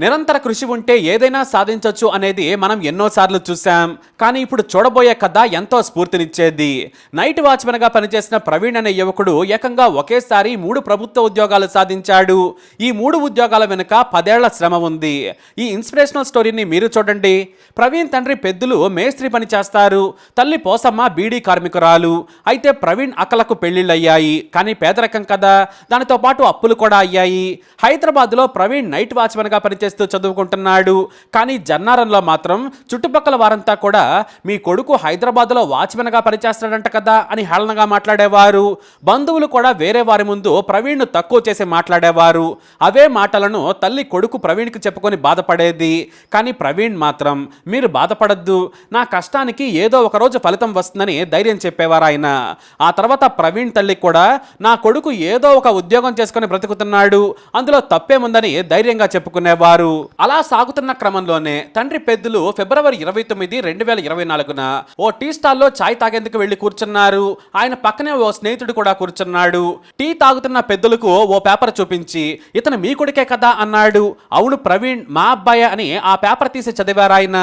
నిరంతర కృషి ఉంటే ఏదైనా సాధించవచ్చు అనేది మనం ఎన్నోసార్లు చూసాం కానీ ఇప్పుడు చూడబోయే కథ ఎంతో స్ఫూర్తినిచ్చేది. నైట్ వాచ్మెన్గా పనిచేసిన ప్రవీణ్ అనే యువకుడు ఏకంగా ఒకేసారి మూడు ప్రభుత్వ ఉద్యోగాలు సాధించాడు. ఈ మూడు ఉద్యోగాల వెనుక పదేళ్ళ శ్రమ ఉంది. ఈ ఇన్స్పిరేషనల్ స్టోరీని మీరు చూడండి. ప్రవీణ్ తండ్రి పెద్దలు మేస్త్రి పని చేస్తారు. తల్లి పోసమ్మ బీడీ కార్మికురాలు. అయితే ప్రవీణ్ అక్కలకు పెళ్ళిళ్ళయ్యాయి కానీ పేదరికం కదా. దానితో పాటు అప్పులు కూడా అయ్యాయి. హైదరాబాద్లో ప్రవీణ్ నైట్ వాచ్మెన్గా పనిచేస్తూ చదువుకుంటున్నాడు. కానీ జన్నారంలో మాత్రం చుట్టుపక్కల వారంతా కూడా మీ కొడుకు హైదరాబాద్లో వాచ్మెన్గా పనిచేస్తాడంట కదా అని హేళనగా మాట్లాడేవారు. బంధువులు కూడా వేరే వారి ముందు ప్రవీణ్ను తక్కువ చేసి మాట్లాడేవారు. అవే మాటలను తల్లి కొడుకు ప్రవీణ్కి చెప్పుకొని బాధపడేది. కానీ ప్రవీణ్ మాత్రం మీరు బాధపడద్దు. నా కష్టానికి ఏదో ఒక రోజు ఫలితం వస్తుందని ధైర్యం చెప్పేవారు ఆయన. ఆ తర్వాత ప్రవీణ్ తల్లి కూడా నా కొడుకు ఏదో ఒక ఉద్యోగం చేసుకొని బ్రతుకుతున్నాడు. అందులో తప్పేముందని ధైర్యంగా చెప్పుకునేవారు. అలా సాగుతున్న క్రమంలోనే తండ్రి పెద్దలు ఫిబ్రవరి ఇరవై తొమ్మిది రెండు వేల ఇరవై నాలుగున ఓ టీ స్టాల్లో చాయ్ తాగేందుకు వెళ్ళి కూర్చున్నారు. ఆయన పక్కనే ఓ స్నేహితుడు కూడా కూర్చున్నాడు. టీ తాగుతున్న పెద్దలకు ఓ పేపర్ చూపించి ఇతను మీ కొడుకే కదా అన్నాడు. అవును ప్రవీణ్ మా అబ్బాయి అని ఆ పేపర్ తీసి చదివారాయన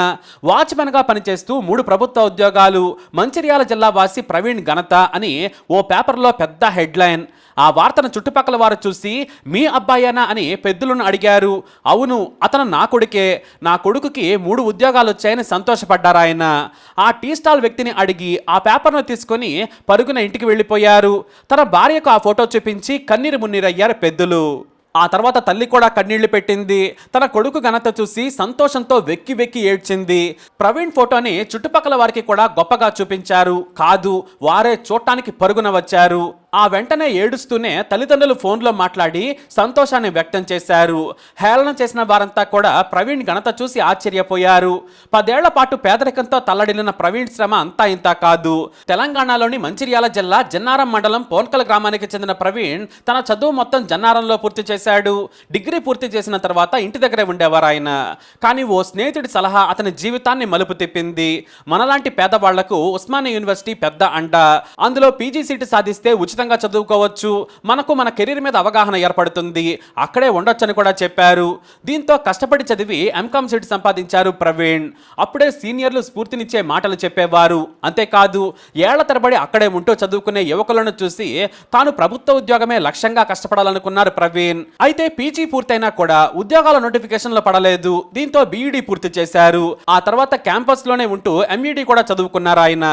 వాచ్మెన్గా పనిచేస్తూ మూడు ప్రభుత్వ ఉద్యోగాలు మంచిర్యాల జిల్లా వాసి ప్రవీణ్ ఘనత అని ఓ పేపర్లో పెద్ద హెడ్లైన్. ఆ వార్తను చుట్టుపక్కల వారు చూసి మీ అబ్బాయేనా? అని పెద్దలను అడిగారు. అవును అతను నా కొడుకే. నా కొడుకుకి మూడు ఉద్యోగాలు వచ్చాయని సంతోషపడ్డారు ఆయన. ఆ టీ స్టాల్ వ్యక్తిని అడిగి ఆ పేపర్ను తీసుకొని పరుగున ఇంటికి వెళ్ళిపోయారు. తన భార్యకు ఆ ఫోటో చూపించి కన్నీరు మున్నీరయ్యారు పెద్దలు. ఆ తర్వాత తల్లి కూడా కన్నీళ్ళు పెట్టింది. తన కొడుకు ఘనత చూసి సంతోషంతో వెక్కి వెక్కి ఏడ్చింది. ప్రవీణ్ ఫోటోని చుట్టుపక్కల వారికి కూడా గొప్పగా చూపించారు. కాదు వారే చూడటానికి పరుగున వచ్చారు. ఆ వెంటనే ఏడుస్తూనే తల్లిదండ్రులు ఫోన్లో మాట్లాడి సంతోషాన్ని వ్యక్తం చేశారు. హేళన చేసిన వారంతా కూడా ప్రవీణ్ ఘనత చూసి ఆశ్చర్యపోయారు. పదేళ్ళ పాటు పేదరికంతో తల్లడిల్లిన ప్రవీణ్ శ్రమ అంతా ఇంత కాదు. తెలంగాణలోని మంచిర్యాల జిల్లా జన్నారం మండలం పోన్కల్ గ్రామానికి చెందిన ప్రవీణ్ తన చదువు మొత్తం జన్నారంలో పూర్తి చేశాడు. డిగ్రీ పూర్తి చేసిన తర్వాత ఇంటి దగ్గరే ఉండేవారు ఆయన. కానీ ఓ స్నేహితుడి సలహా అతని జీవితాన్ని మలుపు తిప్పింది. మనలాంటి పేదవాళ్ళకు ఉస్మానియా యూనివర్సిటీ పెద్ద అండ. అందులో పీజీ సీటు సాధిస్తే ఖచ్చితంగా చదువుకోవచ్చు. మనకు మన కెరీర్ మీద అవగాహన ఏర్పడుతుంది. అక్కడే ఉండొచ్చని కూడా చెప్పారు. దీంతో కష్టపడి చదివి ఎంకామ్ సీట్ సంపాదించారు ప్రవీణ్. అప్పుడే సీనియర్లు స్ఫూర్తినిచ్చే మాటలు చెప్పేవారు. అంతేకాదు ఏళ్ళ తరబడి అక్కడే ఉంటూ చదువుకునే యువకులను చూసి తాను ప్రభుత్వ ఉద్యోగమే లక్ష్యంగా కష్టపడాలనుకున్నారు ప్రవీణ్. అయితే పీజీ పూర్తయినా కూడా ఉద్యోగాల నోటిఫికేషన్లు పడలేదు. దీంతో బీఈడీ పూర్తి చేశారు. ఆ తర్వాత క్యాంపస్లోనే ఉంటూ ఎంఈడీ కూడా చదువుకున్నారు ఆయన.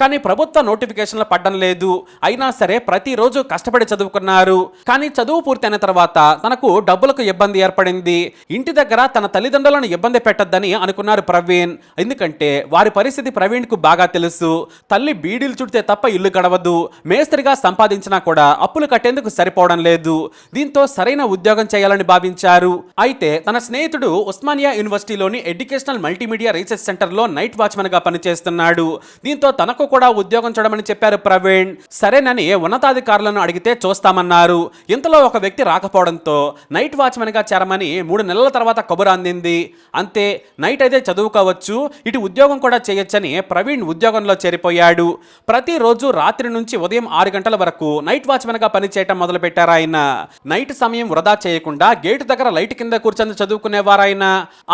కానీ ప్రభుత్వ నోటిఫికేషన్లు పడడం లేదు. అయినా సరే ప్రతిరోజు కష్టపడి చదువుకున్నారు. కానీ చదువు పూర్తయిన తర్వాత తనకు డబ్బులకు ఇబ్బంది ఏర్పడింది. ఇంటి దగ్గర తన తల్లిదండ్రులను ఇబ్బంది పెట్టద్దని అనుకున్నారు ప్రవీణ్. ఎందుకంటే వారి పరిస్థితి ప్రవీణ్కు బాగా తెలుసు. తల్లి బీడీలు చుడితే తప్ప ఇల్లు గడవదు. మేస్త్రిగా సంపాదించినా కూడా అప్పులు కట్టేందుకు సరిపోవడం లేదు. దీంతో సరైన ఉద్యోగం చేయాలని భావించారు. అయితే తన స్నేహితుడు ఉస్మానియా యూనివర్సిటీలోని ఎడ్యుకేషనల్ మల్టీమీడియా రీసెర్చ్ సెంటర్లో నైట్ వాచ్మెన్గా పనిచేస్తున్నాడు. దీంతో తనకు కూడా ఉద్యోగం చూడమని చెప్పారు ప్రవీణ్. సరేనని ఉన్నత ఉన్నతాధికారులను అడిగితే చూస్తామన్నారు. ఇంతలో ఒక వ్యక్తి రాకపోవడంతో నైట్ వాచ్మెన్గా చేరమని మూడు నెలల తర్వాత కబురు అందింది. అంతే నైట్ అయితే చదువుకోవచ్చు ఇటు ఉద్యోగం కూడా చేయొచ్చని ప్రవీణ్ ఉద్యోగంలో చేరిపోయాడు. ప్రతిరోజు రాత్రి నుంచి ఉదయం ఆరు గంటల వరకు నైట్ వాచ్మెన్గా పనిచేయటం మొదలుపెట్టారు ఆయన. నైట్ సమయం వృధా చేయకుండా గేటు దగ్గర లైట్ కింద కూర్చొని చదువుకునేవారాయన.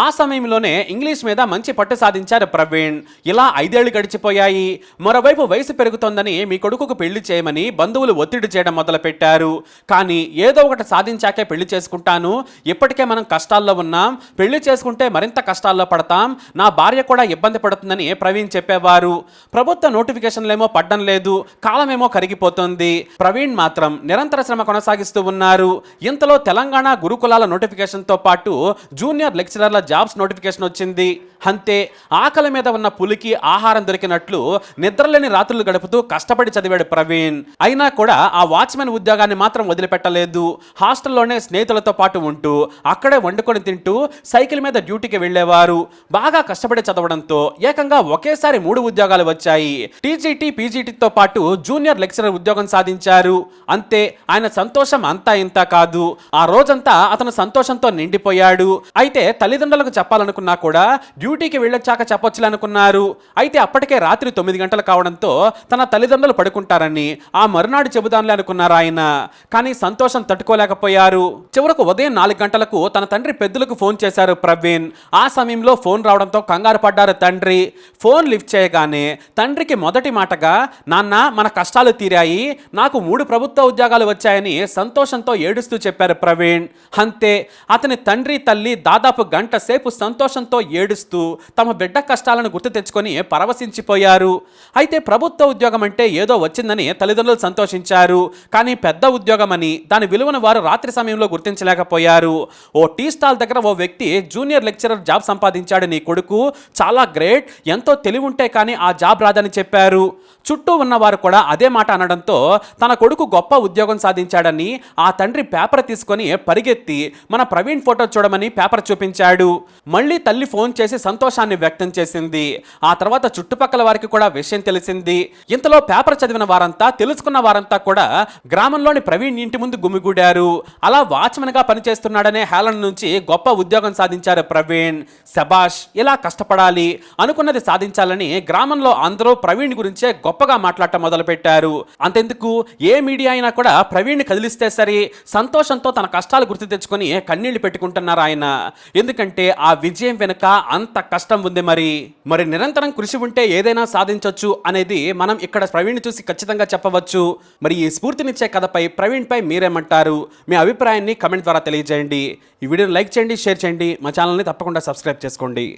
ఆ సమయంలోనే ఇంగ్లీష్ మీద మంచి పట్టు సాధించారు ప్రవీణ్. ఇలా ఐదేళ్ళు గడిచిపోయాయి. మరోవైపు వయసు పెరుగుతోందని మీ కొడుకుకు పెళ్ళి చేయమని బంధువులు ఒత్తిడి చేయడం మొదలుపెట్టారు. కానీ ఏదో ఒకటి సాధించాకే పెళ్ళి చేసుకుంటాను. ఇప్పటికే మనం కష్టాల్లో ఉన్నాం. పెళ్ళి చేసుకుంటే మరింత కష్టాల్లో పడతాం. నా భార్య కూడా ఇబ్బంది పడుతుందని ప్రవీణ్ చెప్పేవారు. ప్రభుత్వ నోటిఫికేషన్లేమో పడ్డం లేదు. కాలమేమో కరిగిపోతుంది. ప్రవీణ్ మాత్రం నిరంతర శ్రమ కొనసాగిస్తూ ఉన్నారు. ఇంతలో తెలంగాణ గురుకులాల నోటిఫికేషన్తో పాటు జూనియర్ లెక్చరర్ల జాబ్స్ నోటిఫికేషన్ వచ్చింది. అంతే. ఆకలి మీద ఉన్న పులికి ఆహారం దొరికినట్లు నిద్రలేని రాత్రులు గడుపుతూ కష్టపడి చదివాడు ప్రవీణ్. అయినా కూడా ఆ వాచ్మెన్ ఉద్యోగాన్ని మాత్రం వదిలిపెట్టలేదు. హాస్టల్లోనే స్నేహితులతో పాటు ఉంటూ అక్కడే వండుకొని తింటూ సైకిల్ మీద డ్యూటీకి వెళ్ళేవారు. బాగా కష్టపడి చదవడంతో ఏకంగా ఒకేసారి మూడు ఉద్యోగాలు వచ్చాయి. టీజీటీ పీజీటీతో పాటు జూనియర్ లెక్చరర్ ఉద్యోగం సాధించారు. అంతే ఆయన సంతోషం అంతా ఇంత కాదు. ఆ రోజంతా అతను సంతోషంతో నిండిపోయాడు. అయితే తల్లిదండ్రులకు చెప్పాలనుకున్నా కూడా డ్యూటీకి వెళ్ళొచ్చాక చెప్పొచ్చులనుకున్నారు. అయితే అప్పటికే రాత్రి తొమ్మిది గంటలు కావడంతో తన తల్లిదండ్రులు పడుకుంటారని ఆ మరునాడు మర్నాడు చెబుదాంలే అనుకున్నారు ఆయన. కానీ సంతోషం తట్టుకోలేకపోయారు. చివరకు ఉదయం నాలుగు గంటలకు తన తండ్రి పెద్దలకు ఫోన్ చేశారు ప్రవీణ్. ఆ సమయంలో ఫోన్ రావడంతో కంగారు పడ్డారు తండ్రి. ఫోన్ లిఫ్ట్ చేయగానే తండ్రికి మొదటి మాటగా నాన్న మన కష్టాలు తీరాయి. నాకు మూడు ప్రభుత్వ ఉద్యోగాలు వచ్చాయని సంతోషంతో ఏడుస్తూ చెప్పారు ప్రవీణ్. అంతే. అతని తండ్రి తల్లి దాదాపు గంట సేపు సంతోషంతో ఏడుస్తూ తమ బిడ్డ కష్టాలను గుర్తు తెచ్చుకొని పరవశించిపోయారు. అయితే ప్రభుత్వ ఉద్యోగం అంటే ఏదో వచ్చిందని తల్లిదండ్రులు సంతోషించారు. కానీ పెద్ద ఉద్యోగమని దాని విలువను వారు రాత్రి సమయంలో గుర్తించలేకపోయారు. ఓ టీ స్టాల్ దగ్గర ఓ వ్యక్తి జూనియర్ లెక్చరర్ జాబ్ సంపాదించాడు నీ కొడుకు. చాలా గ్రేట్ ఎంతో తెలివి ఉంటే కానీ ఆ జాబ్ రాదని చెప్పారు. చుట్టూ ఉన్నవారు కూడా అదే మాట అనడంతో తన కొడుకు గొప్ప ఉద్యోగం సాధించాడని ఆ తండ్రి పేపర్ తీసుకొని పరిగెత్తి మన ప్రవీణ్ ఫోటో చూడమని పేపర్ చూపించాడు. మళ్ళీ తల్లి ఫోన్ చేసి సంతోషాన్ని వ్యక్తం చేసింది. ఆ తర్వాత చుట్టుపక్కల వారికి కూడా విషయం తెలిసింది. ఇంతలో పేపర్ చదివిన వారంతా తెలుసుకున్న వారంతా కూడా గ్రామంలోని ప్రవీణ్ ఇంటి ముందు గుమిగూడారు. అలా వాచ్మెన్గా పనిచేస్తున్నాడనే హేళన నుంచి గొప్ప ఉద్యోగం సాధించారు ప్రవీణ్. శబాష్ ఇలా కష్టపడాలి అనుకున్నది సాధించాలని గ్రామంలో అందరూ ప్రవీణ్ గురించే గొప్ప గొప్పగా మాట్లాడటం మొదలుపెట్టారు. అంతెందుకు? ఏ మీడియా అయినా కూడా ప్రవీణ్ని కదిలిస్తే సరే సంతోషంతో తన కష్టాలు గుర్తు తెచ్చుకొని కన్నీళ్ళు పెట్టుకుంటున్నారు ఆయన. ఎందుకంటే ఆ విజయం వెనుక అంత కష్టం ఉంది మరి. మరి నిరంతరం కృషి ఉంటే ఏదైనా సాధించవచ్చు అనేది మనం ఇక్కడ ప్రవీణ్ చూసి ఖచ్చితంగా చెప్పవచ్చు. మరి ఈ స్ఫూర్తినిచ్చే కథపై ప్రవీణ్ పై మీరేమంటారు? మీ అభిప్రాయాన్ని కమెంట్ ద్వారా తెలియజేయండి. ఈ వీడియోని లైక్ చేయండి షేర్ చేయండి. మా ఛానల్ని తప్పకుండా సబ్స్క్రైబ్ చేసుకోండి.